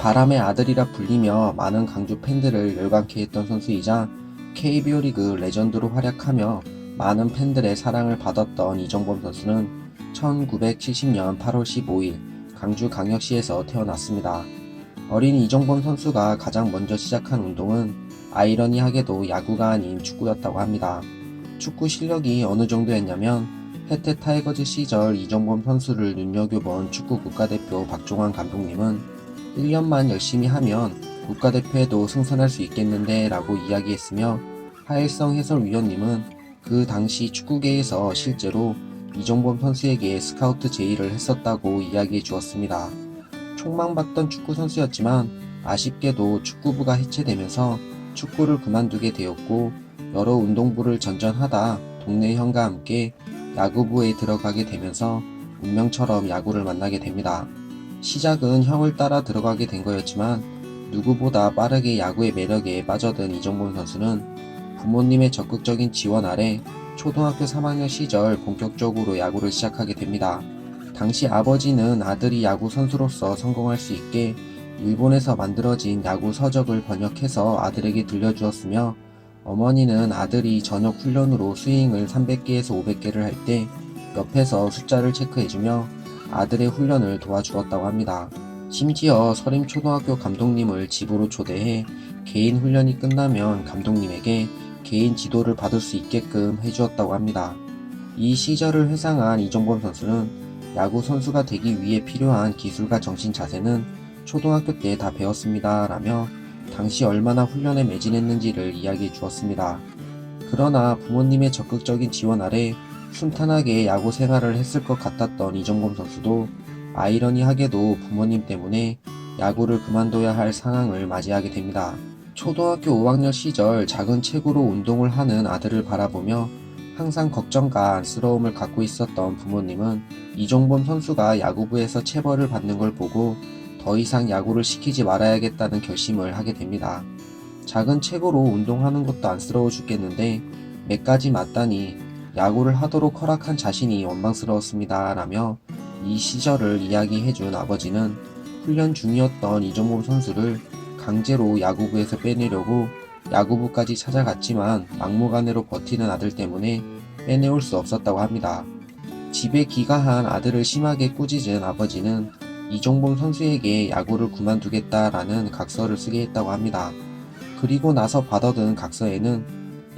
바람의 아들이라 불리며 많은 강주 팬들을 열광케 했던 선수이자 KBO 리그 레전드로 활약하며 많은 팬들의 사랑을 받았던 이정범 선수는 1970년 8월 15일 강주광역시에서 태어났습니다. 어린 이정범 선수가 가장 먼저 시작한 운동은 아이러니하게도 야구가 아닌 축구였다고 합니다. 축구 실력이 어느 정도였냐면 혜태 타이거즈 시절 이정범 선수를 눈여겨본 축구 국가대표 박종환 감독님은 1년만 열심히 하면 국가대표에도 승선할 수 있겠는데 라고 이야기했으며 하일성 해설위원님은 그 당시 축구계에서 실제로 이정범 선수에게 스카우트 제의를 했었다고 이야기해 주었습니다. 촉망받던 축구 선수였지만 아쉽게도 축구부가 해체되면서 축구를 그만두게 되었고 여러 운동부를 전전하다 동네 형과 함께 야구부에 들어가게 되면서 운명처럼 야구를 만나게 됩니다. 시작은 형을 따라 들어가게 된 거였지만 누구보다 빠르게 야구의 매력에 빠져든 이정범 선수는 부모님의 적극적인 지원 아래 초등학교 3학년 시절 본격적으로 야구를 시작하게 됩니다. 당시 아버지는 아들이 야구 선수로서 성공할 수 있게 일본에서 만들어진 야구 서적을 번역해서 아들에게 들려주었으며 어머니는 아들이 저녁 훈련으로 스윙을 300개에서 500개를 할 때 옆에서 숫자를 체크해주며 아들의 훈련을 도와주었다고 합니다. 심지어 서림초등학교 감독님을 집으로 초대해 개인 훈련이 끝나면 감독님에게 개인 지도를 받을 수 있게끔 해주었다고 합니다. 이 시절을 회상한 이정범 선수는 야구 선수가 되기 위해 필요한 기술과 정신 자세는 초등학교 때 다 배웠습니다. 라며 당시 얼마나 훈련에 매진했는지를 이야기해 주었습니다. 그러나 부모님의 적극적인 지원 아래 순탄하게 야구 생활을 했을 것 같았던 이정범 선수도 아이러니하게도 부모님 때문에 야구를 그만둬야 할 상황을 맞이하게 됩니다. 초등학교 5학년 시절 작은 체구로 운동을 하는 아들을 바라보며 항상 걱정과 안쓰러움을 갖고 있었던 부모님은 이종범 선수가 야구부에서 체벌을 받는 걸 보고 더 이상 야구를 시키지 말아야겠다는 결심을 하게 됩니다. 작은 체구로 운동하는 것도 안쓰러워 죽겠는데 몇 가지 맞다니 야구를 하도록 허락한 자신이 원망스러웠습니다. 라며 이 시절을 이야기해준 아버지는 훈련 중이었던 이종범 선수를 강제로 야구부에서 빼내려고 야구부까지 찾아갔지만 막무가내로 버티는 아들 때문에 빼내올 수 없었다고 합니다. 집에 귀가한 아들을 심하게 꾸짖은 아버지는 이종범 선수에게 야구를 그만두겠다라는 각서를 쓰게 했다고 합니다. 그리고 나서 받아든 각서에는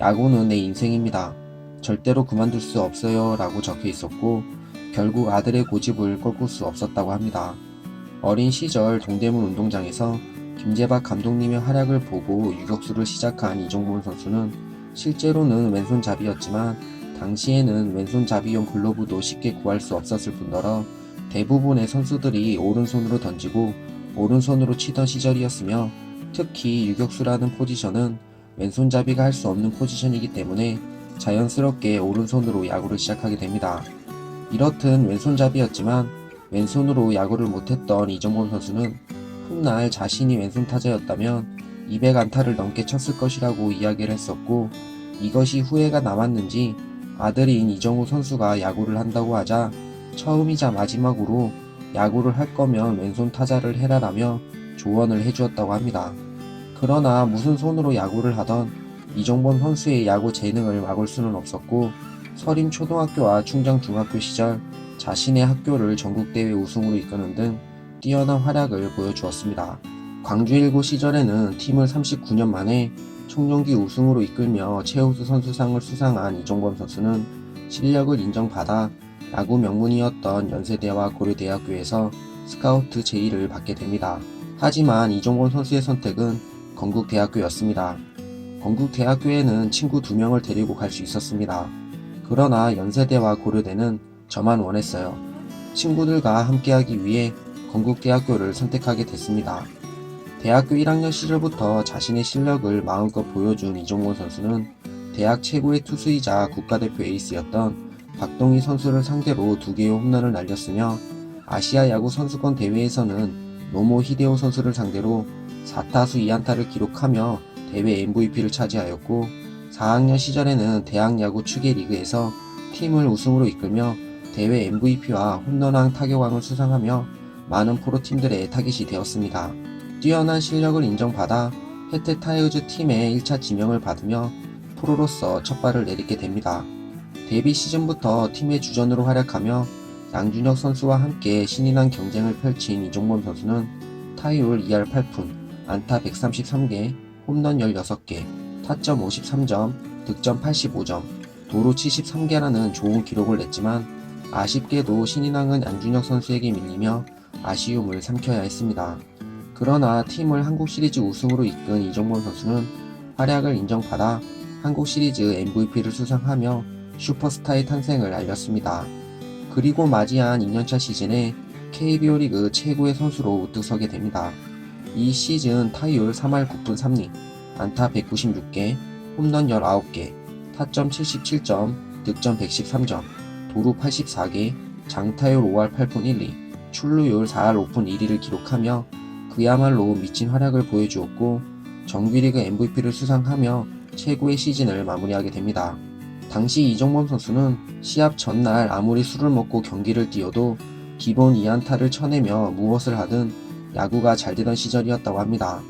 야구는 내 인생입니다. 절대로 그만둘 수 없어요 라고 적혀 있었고 결국 아들의 고집을 꺾을 수 없었다고 합니다. 어린 시절 동대문 운동장에서 김재박 감독님의 활약을 보고 유격수를 시작한 이종범 선수는 실제로는 왼손잡이였지만 당시에는 왼손잡이용 글러브도 쉽게 구할 수 없었을 뿐더러 대부분의 선수들이 오른손으로 던지고 오른손으로 치던 시절이었으며 특히 유격수라는 포지션은 왼손잡이가 할 수 없는 포지션이기 때문에 자연스럽게 오른손으로 야구를 시작하게 됩니다. 이렇듯 왼손잡이였지만 왼손으로 야구를 못했던 이정범 선수는 훗날 자신이 왼손 타자였다면 200안타를 넘게 쳤을 것이라고 이야기를 했었고 이것이 후회가 남았는지 아들인 이정우 선수가 야구를 한다고 하자 처음이자 마지막으로 야구를 할 거면 왼손 타자를 해라라며 조언을 해주었다고 합니다. 그러나 무슨 손으로 야구를 하던 이정범 선수의 야구 재능을 막을 수는 없었고 서림 초등학교와 충정 중학교 시절 자신의 학교를 전국대회 우승으로 이끄는 등 뛰어난 활약을 보여주었습니다. 광주 1고 시절에는 팀을 39년 만에 청룡기 우승으로 이끌며 최우수 선수상을 수상한 이종범 선수는 실력을 인정받아 야구 명문이었던 연세대와 고려대학교에서 스카우트 제의를 받게 됩니다. 하지만 이종범 선수의 선택은 건국대학교였습니다. 건국대학교에는 친구 두 명을 데리고 갈 수 있었습니다. 그러나 연세대와 고려대는 저만 원했어요. 친구들과 함께하기 위해 건국대학교를 선택하게 됐습니다. 대학교 1학년 시절부터 자신의 실력을 마음껏 보여준 이종곤 선수는 대학 최고의 투수이자 국가대표 에이스였던 박동희 선수를 상대로 두 개의 홈런을 날렸으며 아시아 야구 선수권 대회에서는 노모 히데오 선수를 상대로 4타수 2안타를 기록하며 대회 MVP를 차지하였고 4학년 시절에는 대학 야구 추계 리그에서 팀을 우승으로 이끌며 대회 MVP와 홈런왕 타격왕을 수상하며 많은 프로팀들의 타깃이 되었습니다. 뛰어난 실력을 인정받아 혜태 타이거즈 팀의 1차 지명을 받으며 프로로서 첫 발을 내딛게 됩니다. 데뷔 시즌부터 팀의 주전으로 활약하며 양준혁 선수와 함께 신인왕 경쟁을 펼친 이종범 선수는 타율 2할 8푼, 안타 133개, 홈런 16개, 타점 53점, 득점 85점, 도루 73개라는 좋은 기록을 냈지만 아쉽게도 신인왕은 양준혁 선수에게 밀리며 아쉬움을 삼켜야 했습니다. 그러나 팀을 한국 시리즈 우승으로 이끈 이종범 선수는 활약을 인정받아 한국 시리즈 MVP를 수상하며 슈퍼스타의 탄생을 알렸습니다. 그리고 맞이한 2년차 시즌에 KBO 리그 최고의 선수로 우뚝 서게 됩니다. 이 시즌 타율 3할 9푼 3리, 안타 196개, 홈런 19개, 타점 77점, 득점 113점, 도루 84개, 장타율 5할 8푼 1리, 출루율 4할 5푼 1리를 기록하며 그야말로 미친 활약을 보여주었고 정규리그 MVP를 수상하며 최고의 시즌을 마무리하게 됩니다. 당시 이종범 선수는 시합 전날 아무리 술을 먹고 경기를 뛰어도 기본 2안타를 쳐내며 무엇을 하든 야구가 잘 되던 시절이었다고 합니다.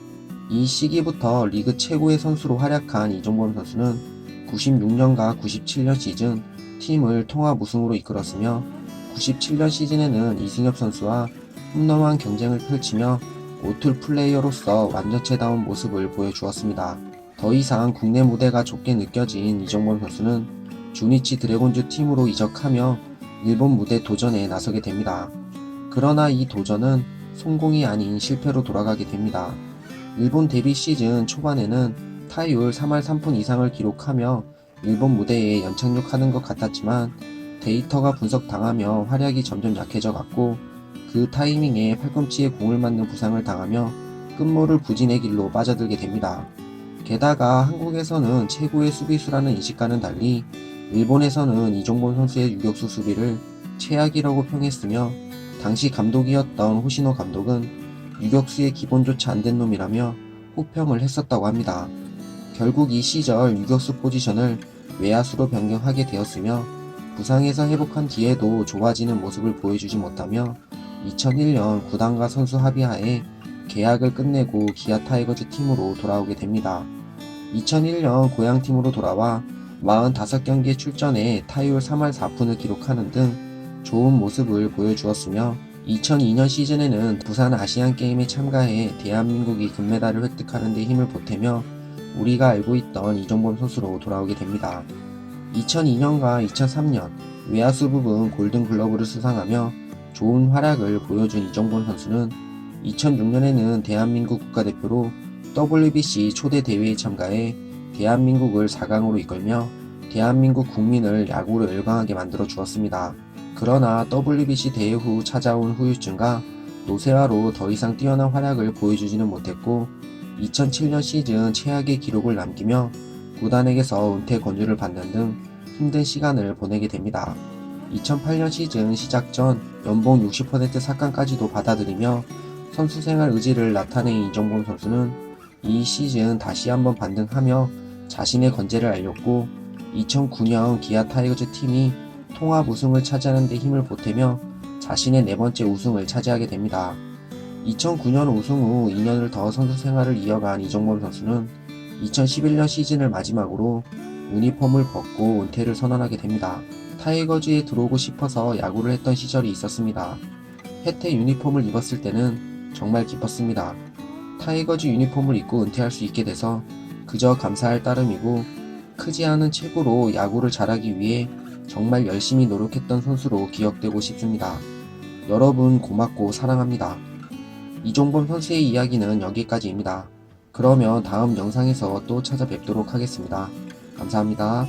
이 시기부터 리그 최고의 선수로 활약한 이종범 선수는 96년과 97년 시즌 팀을 통합 우승으로 이끌었으며 97년 시즌에는 이승엽 선수와 홈런왕 경쟁을 펼치며 오툴 플레이어로서 완전체다운 모습을 보여주었습니다. 더 이상 국내 무대가 좁게 느껴진 이정범 선수는 주니치 드래곤즈 팀으로 이적하며 일본 무대 도전에 나서게 됩니다. 그러나 이 도전은 성공이 아닌 실패로 돌아가게 됩니다. 일본 데뷔 시즌 초반에는 타율 3할 3푼 이상을 기록하며 일본 무대에 연착륙하는 것 같았지만 데이터가 분석당하며 활약이 점점 약해져 갔고 그 타이밍에 팔꿈치에 공을 맞는 부상을 당하며 끝모를 부진의 길로 빠져들게 됩니다. 게다가 한국에서는 최고의 수비수라는 인식과는 달리 일본에서는 이종범 선수의 유격수 수비를 최악이라고 평했으며 당시 감독이었던 호시노 감독은 유격수의 기본조차 안 된 놈이라며 호평을 했었다고 합니다. 결국 이 시절 유격수 포지션을 외야수로 변경하게 되었으며 부상에서 회복한 뒤에도 좋아지는 모습을 보여주지 못하며 2001년 구단과 선수 합의하에 계약을 끝내고 기아 타이거즈 팀으로 돌아오게 됩니다. 2001년 고향 팀으로 돌아와 45경기에 출전해 타율 3할 4푼을 기록하는 등 좋은 모습을 보여주었으며 2002년 시즌에는 부산 아시안 게임에 참가해 대한민국이 금메달을 획득하는 데 힘을 보태며 우리가 알고 있던 이종범 선수로 돌아오게 됩니다. 2002년과 2003년 외야수 부분 골든 글러브를 수상하며 좋은 활약을 보여준 이정범 선수는 2006년에는 대한민국 국가대표로 WBC 초대 대회에 참가해 대한민국을 4강으로 이끌며 대한민국 국민을 야구로 열광하게 만들어 주었습니다. 그러나 WBC 대회 후 찾아온 후유증과 노쇠화로 더 이상 뛰어난 활약을 보여주지는 못했고 2007년 시즌 최악의 기록을 남기며 구단에게서 은퇴 권유를 받는 등 힘든 시간을 보내게 됩니다. 2008년 시즌 시작 전 연봉 60% 삭감까지도 받아들이며 선수 생활 의지를 나타낸 이정범 선수는 이 시즌 다시 한번 반등하며 자신의 건재를 알렸고 2009년 기아 타이거즈 팀이 통합 우승을 차지하는 데 힘을 보태며 자신의 네 번째 우승을 차지하게 됩니다. 2009년 우승 후 2년을 더 선수 생활을 이어간 이정범 선수는 2011년 시즌을 마지막으로 유니폼을 벗고 은퇴를 선언하게 됩니다. 타이거즈에 들어오고 싶어서 야구를 했던 시절이 있었습니다. 혜태 유니폼을 입었을 때는 정말 기뻤습니다. 타이거즈 유니폼을 입고 은퇴할 수 있게 돼서 그저 감사할 따름이고 크지 않은 체구로 야구를 잘하기 위해 정말 열심히 노력했던 선수로 기억되고 싶습니다. 여러분 고맙고 사랑합니다. 이종범 선수의 이야기는 여기까지입니다. 그러면 다음 영상에서 또 찾아뵙도록 하겠습니다. 감사합니다.